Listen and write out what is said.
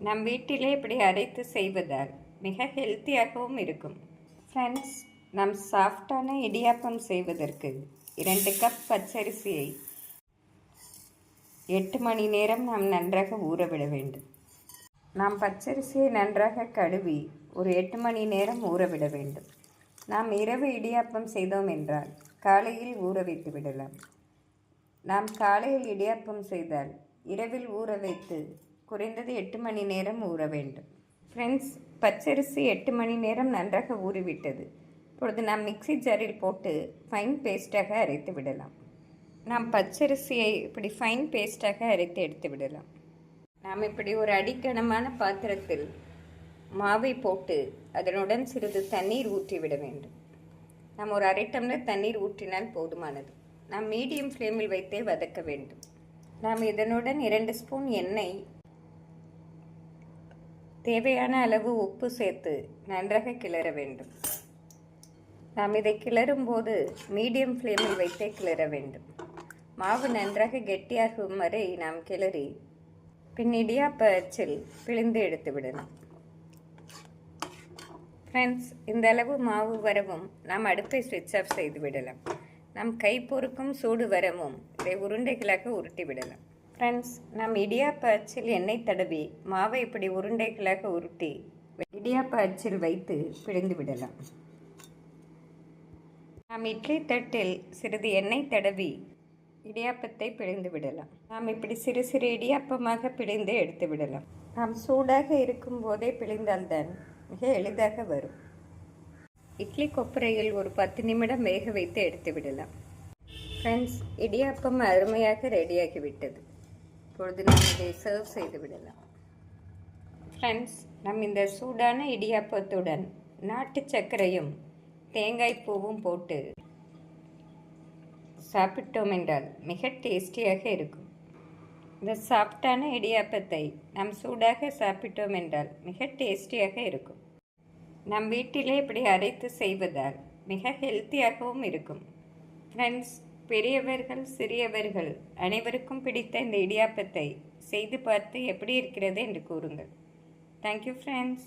நம் வீட்டிலே இப்படி அரைத்து செய்வதால் மிக ஹெல்த்தியாகவும் இருக்கும். ஃப்ரெண்ட்ஸ் நம் சாஃப்டான இடியாப்பம் செய்வதற்கு இரண்டு கப் பச்சரிசியை எட்டு மணி நேரம் நாம் நன்றாக ஊறவிட வேண்டும். நாம் பச்சரிசியை நன்றாக கழுவி ஒரு எட்டு மணி நேரம் ஊறவிட வேண்டும். நாம் இரவு இடியாப்பம் செய்தோம் என்றால் காலையில் ஊற வைத்து விடலாம். நாம் காலையில் இடியாப்பம் செய்தால் இரவில் ஊற வைத்து குறைந்தது எட்டு மணி நேரம் ஊற வேண்டும். ஃப்ரெண்ட்ஸ் பச்சரிசி எட்டு மணி நேரம் நன்றாக ஊறிவிட்டது. இப்பொழுது நாம் மிக்ஸி ஜாரில் போட்டு ஃபைன் பேஸ்ட்டாக அரைத்து விடலாம். நாம் பச்சரிசியை இப்படி ஃபைன் பேஸ்ட்டாக அரைத்து எடுத்து விடலாம். நாம் இப்படி ஒரு அடிக்கனமான பாத்திரத்தில் மாவை போட்டு அதனுடன் சிறிது தண்ணீர் ஊற்றி விட வேண்டும். நாம் ஒரு அரை டம்ளர் தண்ணீர் ஊற்றினால் போதுமானது. நாம் மீடியம் ஃப்ளேமில் வைத்தே வதக்க வேண்டும். நாம் இதனுடன் இரண்டு ஸ்பூன் எண்ணெய் தேவையான அளவு உப்பு சேர்த்து நன்றாக கிளற வேண்டும். நாம் இதை கிளறும் போது மீடியம் ஃப்ளேமில் வைத்தே கிளற வேண்டும். மாவு நன்றாக கெட்டியாகும் வரை நாம் கிளறி பின் இடியாப்ப அச்சில் பிழிந்து எடுத்து விடலாம் ஃப்ரெண்ட்ஸ் இந்த அளவு மாவு வரவும் நாம் அடுப்பை ஸ்விட்ச் ஆஃப் செய்து விடலாம். நம் கை பொறுக்கும் சூடு வரவும் இதை உருண்டைகளாக உருட்டி விடலாம். ஃப்ரெண்ட்ஸ் நாம் இடியாப்ப அச்சில் எண்ணெய் தடவி மாவை இப்படி உருண்டைகளாக உருட்டி இடியாப்ப அச்சில் வைத்து பிழிந்து விடலாம். நாம் இட்லி தட்டில் சிறிது எண்ணெய் தடவி இடியாப்பத்தை பிழிந்து விடலாம். நாம் இப்படி சிறு சிறு இடியாப்பமாக பிழிந்து எடுத்து விடலாம். நாம் சூடாக இருக்கும் போதே பிழிந்தால்தான் மிக எளிதாக வரும். இட்லி கொப்பரையில் ஒரு பத்து நிமிடம் வேக வைத்து எடுத்து விடலாம். ஃப்ரெண்ட்ஸ் இடியாப்பம் அருமையாக ரெடியாகி விட்டது இப்பொழுது நாம் இதை சர்வ் செய்து விடலாம். ஃப்ரெண்ட்ஸ் நம் இந்த சூடான இடியாப்பத்துடன் நாட்டு சர்க்கரையும் தேங்காய் பூவும் போட்டு சாப்பிட்டோம் என்றால் மிக டேஸ்டியாக இருக்கும். இந்த சாஃப்டான இடியாப்பத்தை நாம் சூடாக சாப்பிட்டோம் என்றால் மிக டேஸ்டியாக இருக்கும். நம் வீட்டிலே இப்படி அரைத்து செய்வதால் மிக ஹெல்த்தியாகவும் இருக்கும். ஃப்ரெண்ட்ஸ் பெரியவர்கள் சிறியவர்கள் அனைவருக்கும் பிடித்த இந்த இடியாப்பத்தை செய்து பார்த்து எப்படி இருக்கிறது என்று கூறுங்கள். Thank you friends